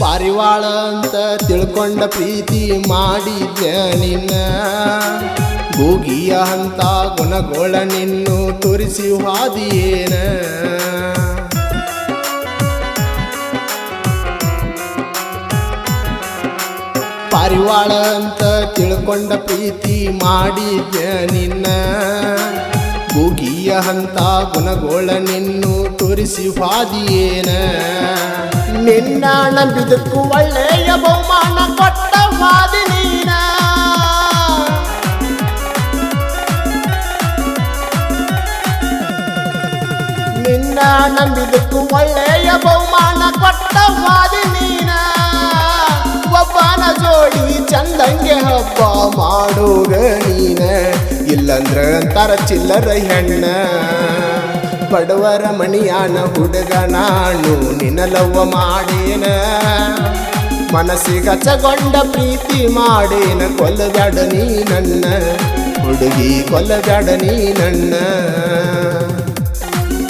ಪಾರಿವಾಳ ಅಂತ ತಿಳ್ಕೊಂಡ ಪ್ರೀತಿ ಮಾಡಿದ್ಯ ನಿನ್ನ? ಭೂಗಿಯ ಹಂತ ಗುಣಗೋಳ ನಿನ್ನು ತೋರಿಸಿ ಹಾದಿಯೇನ? ಪಾರಿವಾಳ ಅಂತ ತಿಳ್ಕೊಂಡ ಪ್ರೀತಿ ಮಾಡಿದ್ಯ ನಿನ್ನ? ಭೂಗಿಯ ಹಂತ ಗುಣಗೋಳ ನಿನ್ನು ತೋರಿಸಿ ಹಾದಿಯೇನ? ನಿನ್ನ ನಂಬಿದಕ್ಕೂ ಒಳ್ಳೆಯ ಬಹುಮಾನ ಕೊಟ್ಟ ವಾದಿ ನೀನ. ನಿನ್ನ ನಂಬಿದಕ್ಕೂ ಒಳ್ಳೆಯ ಬಹುಮಾನ ಕೊಟ್ಟ ವಾದಿ ನೀನ. ಒಬ್ಬನ ಜೋಡಿ ಚಂದಂಗೆ ಹಬ್ಬ ಮಾಡೋಗ ನೀನ. ಇಲ್ಲಂದ್ರ ಅಂತಾರ ಚಿಲ್ಲರ ಹೆಣ್ಣ. ಬಡವರ ಮಣಿಯಾನ ಹುಡುಗ ನಾನು ನಿನ್ನಲವ್ವ ಮಾಡೇನ. ಮನಸ್ಸಿಗೆ ಹಚ್ಚಗೊಂಡ ಪ್ರೀತಿ ಮಾಡೇನ ಕೊಲ್ಲಬೇಡ ನೀ ನನ್ನ. ಹುಡುಗಿ ಕೊಲ್ಲಬೇಡ ನೀ ನನ್ನ.